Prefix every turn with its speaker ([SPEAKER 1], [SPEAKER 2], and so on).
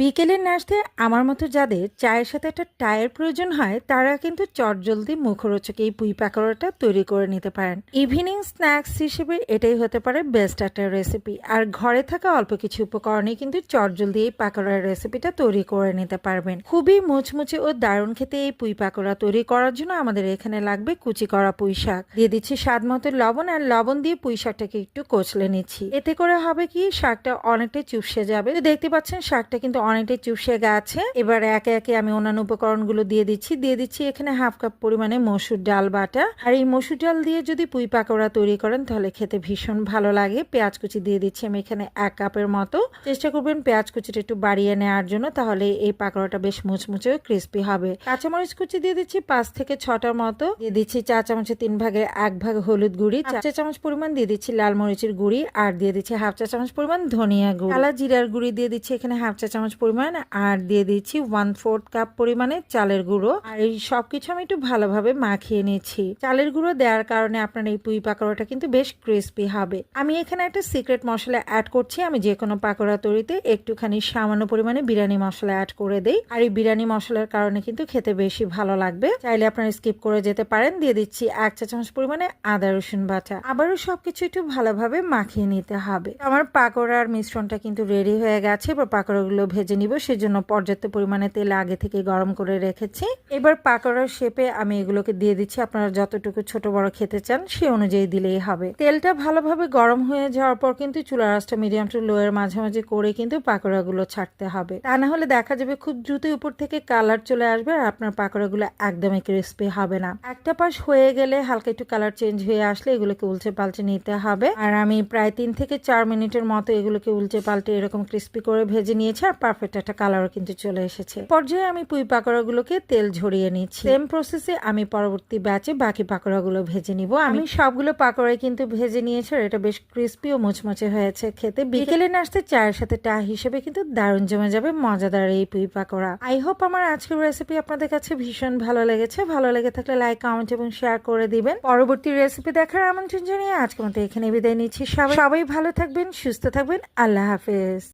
[SPEAKER 1] বিকেলের নাস্তে আমার মতো যাদের চায়ের সাথে একটা টায়ের প্রয়োজন হয়, তারা কিন্তু চটজলদি মুখরোচক এই পুঁই পাকোড়াটা তৈরি করে নিতে পারেন। ইভিনিং স্ন্যাক্স হিসেবে এটাই হতে পারে বেস্ট একটা রেসিপি। আর ঘরে থাকা অল্প কিছু উপকরণে কিন্তু চটজলদি এই পাকোড়ার রেসিপিটা তৈরি করে নিতে পারবেন। খুবই মুচমুচে ও দারুণ খেতে এই পুঁই পাকোড়া তৈরি করার জন্য আমাদের এখানে লাগবে কুচি করা পুঁই শাক। দিয়ে দিচ্ছি স্বাদ মতো লবণ আর লবণ দিয়ে পুঁই শাকটাকে একটু কচলে নিচ্ছি। এতে করে হবে কি, শাকটা অনেকটাই চুপসে যাবে। দেখতে পাচ্ছেন, শাকটা কিন্তু অনেকটাই চুপসে গেছে। এবার একে একে আমি অন্যান্য উপকরণগুলো দিয়ে দিচ্ছি। দিয়ে দিচ্ছি এখানে হাফ কাপ পরিমাণে মসুর ডাল বাটা। আর এই মসুর ডাল দিয়ে যদি পুঁই পাকোড়া তৈরি করেন তাহলে খেতে ভীষণ ভালো লাগে। পেঁয়াজ কুচি দিয়ে দিচ্ছি আমি এখানে এক কাপের মতো। চেষ্টা করবেন পেঁয়াজ কুচিটা একটু বাড়িয়ে নেওয়ার জন্য তাহলে এই পাকোড়াটা বেশ মুচমুচে ক্রিস্পি হবে। কাঁচামরিচ কুচি দিয়ে দিচ্ছি পাঁচ থেকে ছটার মতো। দিয়ে দিচ্ছি চা চামচের তিন ভাগের এক ভাগ হলুদ গুঁড়ি। চার চা চামচ পরিমাণ দিয়ে দিচ্ছি লাল মরিচের গুঁড়ি। আর দিয়ে দিচ্ছি হাফ চা চামচ পরিমাণ ধনিয়া গুঁড়ি। কালা জিরার গুঁড়ি দিয়ে দিচ্ছি এখানে হাফ চা চামচ পরিমাণ, আর দিয়ে দিচ্ছি ওয়ান ফোর্থ কাপ পরিমাণে চালের গুঁড়ো। আর এই সবকিছু আমি একটু ভালোভাবে মাখিয়ে নিচ্ছি চালের গুঁড়ো দেওয়ার কারণে আপনার এই পুঁই পাকোড়াটা কিন্তু বেশ ক্রিস্পি হবে। আমি এখানে একটা সিক্রেট মশলা অ্যাড করছি। আমি যে কোনো পাকোড়া তৈরিতে একটুখানি সামান্য পরিমাণে বিরিয়ানি মশলা অ্যাড করে দেই। আর এই বিরিয়ানি মশলার কারণে কিন্তু খেতে বেশি ভালো লাগবে। চাইলে আপনারা স্কিপ করে যেতে পারেন। দিয়ে দিচ্ছি এক চা চামচ পরিমাণে আদা, রসুন বাটা। আবারও সবকিছু একটু ভালোভাবে মাখিয়ে নিতে হবে। আমার পাকোড়ার মিশ্রণটা কিন্তু রেডি হয়ে গেছে। এবার পাকোড়াগুলো ভেজে নিব, সেজন্য পর্যাপ্ত পরিমাণে তেল আগে থেকে গরম করে রেখেছি। এবার পাকোড়ার শেপে আমি এগুলোকে দিয়ে দিচ্ছি। আপনারা যতটুকু ছোট বড় খেতে চান, সে অনুযায়ী দিলেই হবে। তেলটা ভালোভাবে গরম হয়ে যাওয়ার পর কিন্তু চুলা রাসটা মিডিয়াম টু লো এর মাঝামাঝি করে কিন্তু পাকোড়াগুলো ছাড়তে হবে। তা না হলে দেখা যাবে খুব দ্রুতই উপর থেকে কালার চলে আসবে আর আপনার পাকোড়াগুলো একদমই ক্রিস্পি হবে না। একটা পাশ হয়ে গেলে হালকা একটু কালার চেঞ্জ হয়ে আসলে এগুলোকে উল্টে পাল্টে নিতে হবে। আর আমি প্রায় তিন থেকে চার মিনিটের মতো এগুলোকে উল্টে পাল্টে এরকম ক্রিস্পি করে ভেজে নিয়েছি। আর পারফেক্ট একটা কালারও কিন্তু চলে এসেছে। পর্যায়ে আমি পুঁই পাকোড়াগুলোকে তেল ঝরিয়ে নিচ্ছি। সেম প্রসেসে আমি পরবর্তী ব্যাচে বাকি পাকোড়াগুলো ভেজে নিব। আমি সবগুলো পাকোড়াই কিন্তু ভেজে নিয়েছি আর এটা বেশ ক্রিস্পি ও মুচমুচে হয়েছে খেতে। বিকেলে নাস্তে চায়ের সাথে টা হিসেবে কিন্তু দারুণ জমে যাবে মজাদার এই পুঁই পাকোড়া। আই হোপ আমার আজকের রেসিপি আপনাদের কাছে ভীষণ ভালো লেগেছে। ভালো লেগে থাকলে লাইক কমেন্ট এবং শেয়ার করে দিবেন। পরবর্তী রেসিপি দেখার আমন্ত্রণ জানিয়ে আজকের মতো এখানে বিদায় নিচ্ছি। সবাই সবাই ভালো থাকবেন সুস্থ থাকবেন। আল্লাহ হাফেজ।